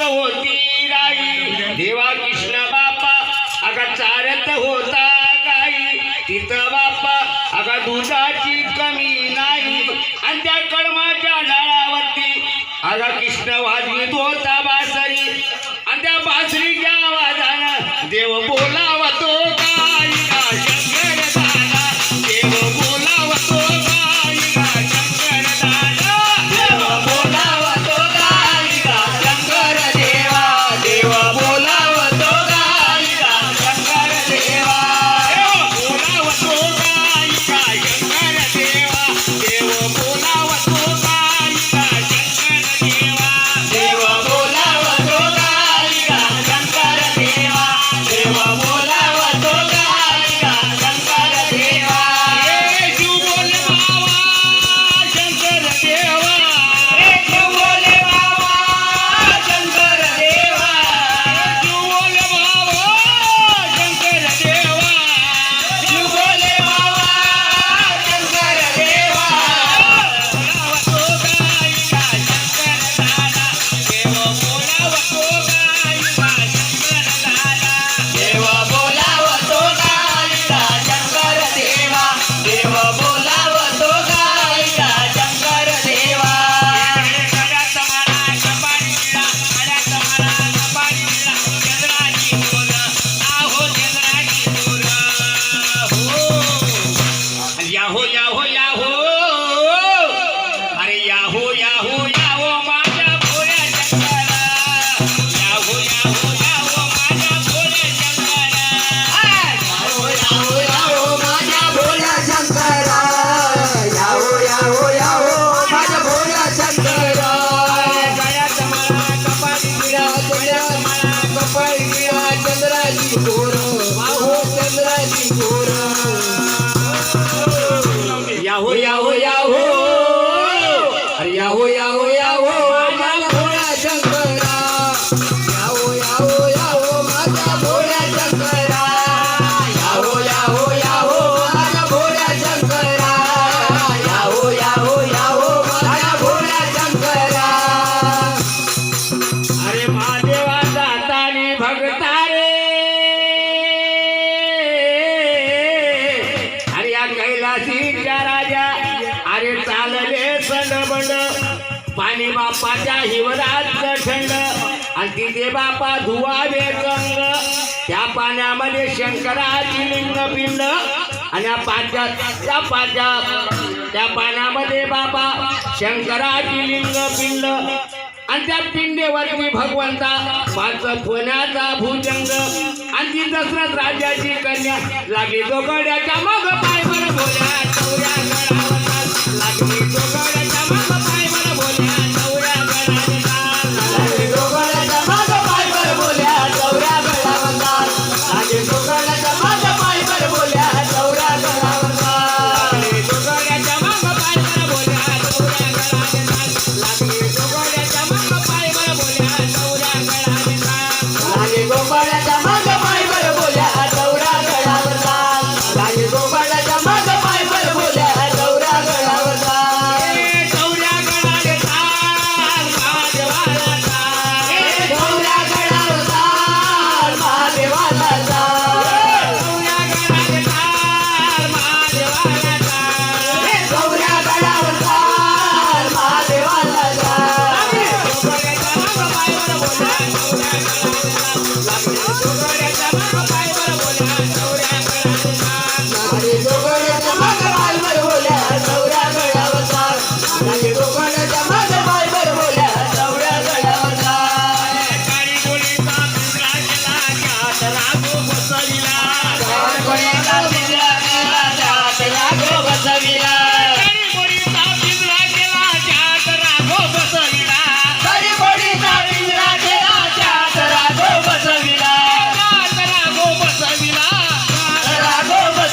गावात होती राई. देवा कृष्ण बापा अगा चारत होता गाई. तिथं बापा अगा दुधाची कमी नाही. आणि त्या कर्माच्या झाडावरती अगा कृष्ण वाजवीत होता बासरी. आणि त्या बासरीच्या आवाजानं देव बोलावा तो बापाच्या हिवराज थंड आणि तिथे बापा धुवावे गंग त्या पाण्यामध्ये शंकराची लिंग पिंड. आणि पाच्या त्या पाच्या त्या पाण्यामध्ये बाबा शंकराची लिंग पिंड. आणि त्या पिंडेवरती भगवंता पाच पुण्याचा भूजंग. आणि ती दशरथ राजाची कन्या लागली. दोघड्याच्या मग पायवर भोल्या लागली.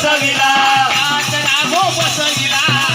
बसविला. नाथ राघो बसविला.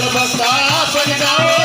सर्वता परिणाम